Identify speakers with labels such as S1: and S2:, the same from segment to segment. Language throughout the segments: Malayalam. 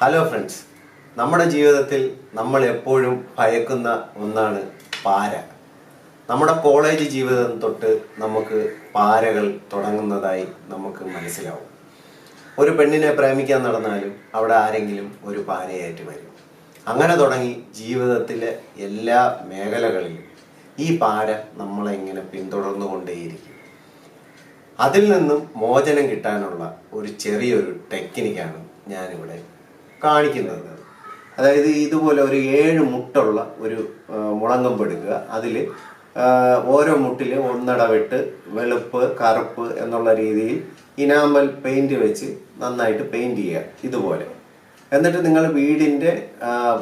S1: ഹലോ ഫ്രണ്ട്സ് നമ്മുടെ ജീവിതത്തിൽ നമ്മൾ എപ്പോഴും ഭയക്കുന്ന ഒന്നാണ് പാര. നമ്മുടെ കോളേജ് ജീവിതം തൊട്ട് നമുക്ക് പാരകൾ തുടങ്ങുന്നതായി നമുക്ക് മനസ്സിലാവും. ഒരു പെണ്ണിനെ പ്രേമിക്കാൻ നടന്നാലും അവിടെ ആരെങ്കിലും ഒരു പാരയായിട്ട് വരും. അങ്ങനെ തുടങ്ങി ജീവിതത്തിലെ എല്ലാ മേഖലകളിലും ഈ പാര നമ്മളെ ഇങ്ങനെ പിന്തുടർന്നുകൊണ്ടേയിരിക്കും. അതിൽ നിന്നും മോചനം കിട്ടാനുള്ള ഒരു ചെറിയൊരു ടെക്നിക്കാണ് ഞാനിവിടെ കാണിക്കുന്നത്. അതായത് ഇതുപോലെ ഒരു ഏഴ് മുട്ടുള്ള ഒരു മുളങ്കമ്പ് എടുക്കുക. അതിൽ ഓരോ മുട്ടിൽ ഒന്നിടവിട്ട് വെളുപ്പ് കറുപ്പ് എന്നുള്ള രീതിയിൽ ഇനാമൽ പെയിന്റ് വെച്ച് നന്നായിട്ട് പെയിന്റ് ചെയ്യുക. ഇതുപോലെ. എന്നിട്ട് നിങ്ങൾ വീടിന്റെ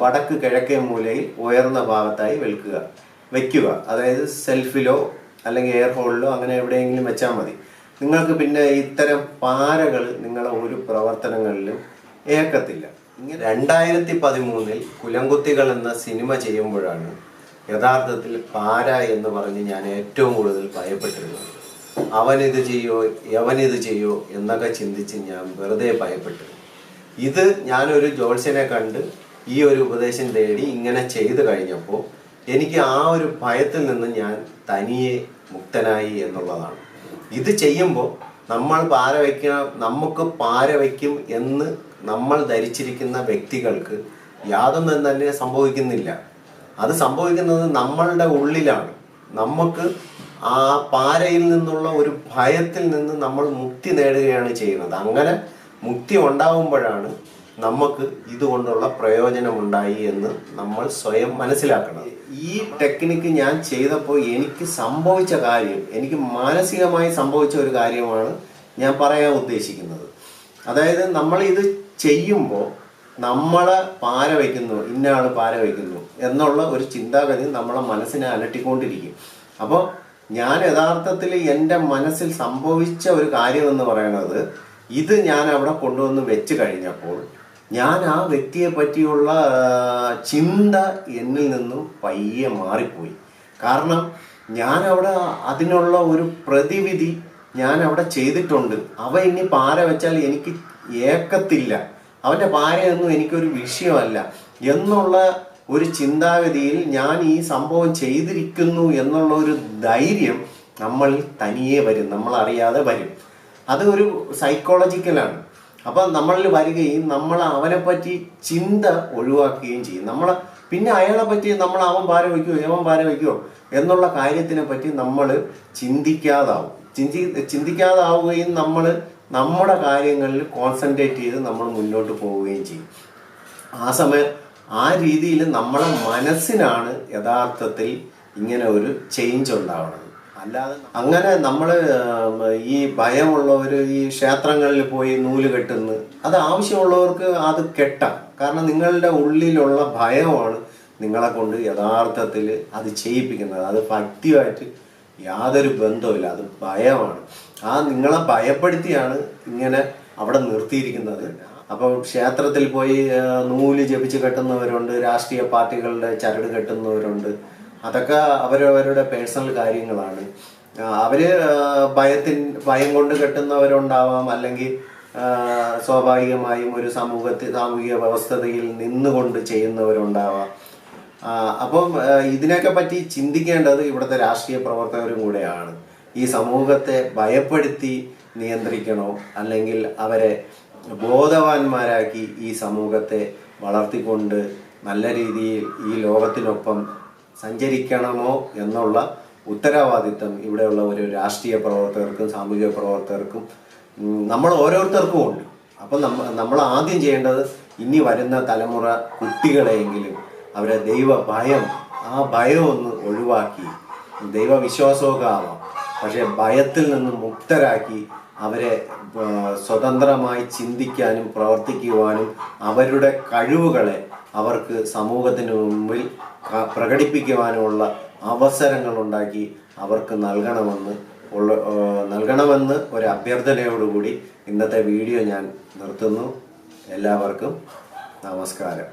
S1: വടക്ക് കിഴക്കേ മൂലയിൽ ഉയർന്ന ഭാഗത്തായി വെൽക്കുക. വെക്കുക. അതായത് സെൽഫിലോ അല്ലെങ്കിൽ എയർ ഹോളിലോ അങ്ങനെ എവിടെയെങ്കിലും വെച്ചാൽ മതി. നിങ്ങൾക്ക് പിന്നെ ഇത്തരം പാരകൾ നിങ്ങളെ ഒരു പ്രവർത്തനങ്ങളിലും ഏക്കത്തില്ല. രണ്ടായിരത്തി പതിമൂന്നിൽ കുലംകുത്തികൾ എന്ന സിനിമ ചെയ്യുമ്പോഴാണ് യഥാർത്ഥത്തിൽ പാര എന്ന് പറഞ്ഞ് ഞാൻ ഏറ്റവും കൂടുതൽ ഭയപ്പെട്ടിരുന്നത്. അവനിത് ചെയ്യോ യവനിത് ചെയ്യോ എന്നൊക്കെ ചിന്തിച്ച് ഞാൻ വെറുതെ ഭയപ്പെട്ടു. ഇത് ഞാനൊരു ജോത്സ്യനെ കണ്ട് ഈ ഒരു ഉപദേശം തേടി ഇങ്ങനെ ചെയ്തു കഴിഞ്ഞപ്പോൾ എനിക്ക് ആ ഒരു ഭയത്തിൽ നിന്ന് ഞാൻ തനിയെ മുക്തനായി എന്നുള്ളതാണ്. ഇത് ചെയ്യുമ്പോൾ നമ്മൾ പാര വയ്ക്കുക നമുക്ക് പാര വയ്ക്കും എന്ന് നമ്മൾ ധരിച്ചിരിക്കുന്ന വ്യക്തികൾക്ക് യാതൊന്നും തന്നെ സംഭവിക്കുന്നില്ല. അത് സംഭവിക്കുന്നത് നമ്മളുടെ ഉള്ളിലാണ്. നമുക്ക് ആ പാരയിൽ നിന്നുള്ള ഒരു ഭയത്തിൽ നിന്ന് നമ്മൾ മുക്തി നേടുകയാണ് ചെയ്യുന്നത്. അങ്ങനെ മുക്തി ഉണ്ടാവുമ്പോഴാണ് നമുക്ക് ഇതുകൊണ്ടുള്ള പ്രയോജനമുണ്ടായി എന്ന് നമ്മൾ സ്വയം മനസ്സിലാക്കണം. ഈ ടെക്നിക്ക് ഞാൻ ചെയ്തപ്പോൾ എനിക്ക് സംഭവിച്ച കാര്യം എനിക്ക് മാനസികമായി സംഭവിച്ച ഒരു കാര്യമാണ് ഞാൻ പറയാൻ ഉദ്ദേശിക്കുന്നത്. അതായത് നമ്മൾ ഇത് ചെയ്യുമ്പോൾ നമ്മൾ പാര വയ്ക്കുന്നു ഇന്നയാൾ പാര വയ്ക്കുന്നു എന്നുള്ള ഒരു ചിന്താഗതി നമ്മളെ മനസ്സിനെ അലട്ടിക്കൊണ്ടിരിക്കും. അപ്പോൾ ഞാൻ യഥാർത്ഥത്തിൽ എന്റെ മനസ്സിൽ സംഭവിച്ച ഒരു കാര്യം എന്ന് പറയുന്നത് ഇത് ഞാൻ അവിടെ കൊണ്ടുവന്ന് വെച്ച് കഴിഞ്ഞപ്പോൾ ഞാൻ ആ വ്യക്തിയെ പറ്റിയുള്ള ചിന്ത എന്നിൽ നിന്നും പയ്യെ മാറിപ്പോയി. കാരണം ഞാൻ അവിടെ അതിനുള്ള ഒരു പ്രതിവിധി ഞാൻ അവിടെ ചെയ്തിട്ടുണ്ട്. അവ ഇനി പാര വെച്ചാൽ എനിക്ക് ഏക്കത്തില്ല. അവന്റെ പാരയൊന്നും എനിക്കൊരു വിഷയമല്ല. എന്നുള്ള ഒരു ചിന്താഗതിയിൽ ഞാൻ ഈ സംഭവം ചെയ്തിരിക്കുന്നു എന്നുള്ള ഒരു ധൈര്യം നമ്മൾ തനിയെ വരും. നമ്മൾ അറിയാതെ വരും. അത് ഒരു സൈക്കോളജിക്കലാണ് അപ്പൊ നമ്മളിൽ വരികയും നമ്മൾ അവനെ പറ്റി ചിന്ത ഒഴിവാക്കുകയും ചെയ്യും. നമ്മൾ പിന്നെ അയാളെ പറ്റി നമ്മൾ അവൻ പാര വയ്ക്കുമോ ഏവൻ പാര വയ്ക്കുമോ എന്നുള്ള കാര്യത്തിനെ പറ്റി നമ്മൾ ചിന്തിക്കാതാവും. ചിന്തി ചിന്തിക്കാതാവുകയും നമ്മൾ നമ്മുടെ കാര്യങ്ങളിൽ കോൺസെൻട്രേറ്റ് ചെയ്ത് നമ്മൾ മുന്നോട്ട് പോവുകയും ചെയ്യും. ആ സമയം ആ രീതിയിൽ നമ്മളെ മനസ്സിനാണ് യഥാർത്ഥത്തിൽ ഇങ്ങനെ ഒരു ചേഞ്ച് ഉണ്ടാവുന്നത്. അങ്ങനെ നമ്മൾ ഈ ഭയമുള്ളവർ ഈ ക്ഷേത്രങ്ങളിൽ പോയി നൂൽ കെട്ടുന്നു അത് ആവശ്യമുള്ളവർക്ക് അത് കെട്ടാം. കാരണം നിങ്ങളുടെ ഉള്ളിലുള്ള ഭയമാണ് നിങ്ങളെ കൊണ്ട് യഥാർത്ഥത്തിൽ അത് ചെയ്യിപ്പിക്കുന്നത്. അത് ഭക്തിയായിട്ട് യാതൊരു ബന്ധവുമില്ല. അത് ഭയമാണ്. ആ നിങ്ങളെ ഭയപ്പെടുത്തിയാണ് ഇങ്ങനെ അവിടെ നിർത്തിയിരിക്കുന്നത്. അപ്പോൾ ക്ഷേത്രത്തിൽ പോയി നൂൽ ജപിച്ച് കെട്ടുന്നവരുണ്ട് രാഷ്ട്രീയ പാർട്ടികളുടെ ചരട് കെട്ടുന്നവരുണ്ട്. അതൊക്കെ അവരവരുടെ പേഴ്സണൽ കാര്യങ്ങളാണ്. അവർ ഭയത്തിൻ ഭയം കൊണ്ട് കെട്ടുന്നവരുണ്ടാവാം. അല്ലെങ്കിൽ സ്വാഭാവികമായും ഒരു സമൂഹത്തിൽ സാമൂഹിക വ്യവസ്ഥതയിൽ നിന്നുകൊണ്ട് ചെയ്യുന്നവരുണ്ടാവാം. അപ്പം ഇതിനൊക്കെ പറ്റി ചിന്തിക്കേണ്ടത് ഇവിടുത്തെ രാഷ്ട്രീയ പ്രവർത്തകരും കൂടെയാണ്. ഈ സമൂഹത്തെ ഭയപ്പെടുത്തി നിയന്ത്രിക്കണോ? അല്ലെങ്കിൽ അവരെ ബോധവാന്മാരാക്കി ഈ സമൂഹത്തെ വളർത്തിക്കൊണ്ട് നല്ല രീതിയിൽ ഈ ലോകത്തിനൊപ്പം സഞ്ചരിക്കണമോ എന്നുള്ള ഉത്തരവാദിത്തം ഇവിടെയുള്ള ഒരു രാഷ്ട്രീയ പ്രവർത്തകർക്കും സാമൂഹിക പ്രവർത്തകർക്കും നമ്മൾ ഓരോരുത്തർക്കും ഉണ്ട്. അപ്പം നമ്മ നമ്മൾ ആദ്യം ചെയ്യേണ്ടത് ഇനി വരുന്ന തലമുറ കുട്ടികളെയെങ്കിലും അവരെ ദൈവ ഭയം ആ ഭയം ഒന്ന് ഒഴിവാക്കി ദൈവവിശ്വാസമൊക്കെ ആവാം. പക്ഷെ ഭയത്തിൽ നിന്ന് മുക്തരാക്കി അവരെ സ്വതന്ത്രമായി ചിന്തിക്കാനും പ്രവർത്തിക്കുവാനും അവരുടെ കഴിവുകളെ അവർക്ക് സമൂഹത്തിന് മുമ്പിൽ പ്രകടിപ്പിക്കുവാനുള്ള ഉണ്ടാക്കി അവർക്ക് നൽകണമെന്ന് ഉള്ള നൽകണമെന്ന് ഒരു അഭ്യർത്ഥനയോടുകൂടി ഇന്നത്തെ വീഡിയോ ഞാൻ നിർത്തുന്നു. എല്ലാവർക്കും നമസ്കാരം.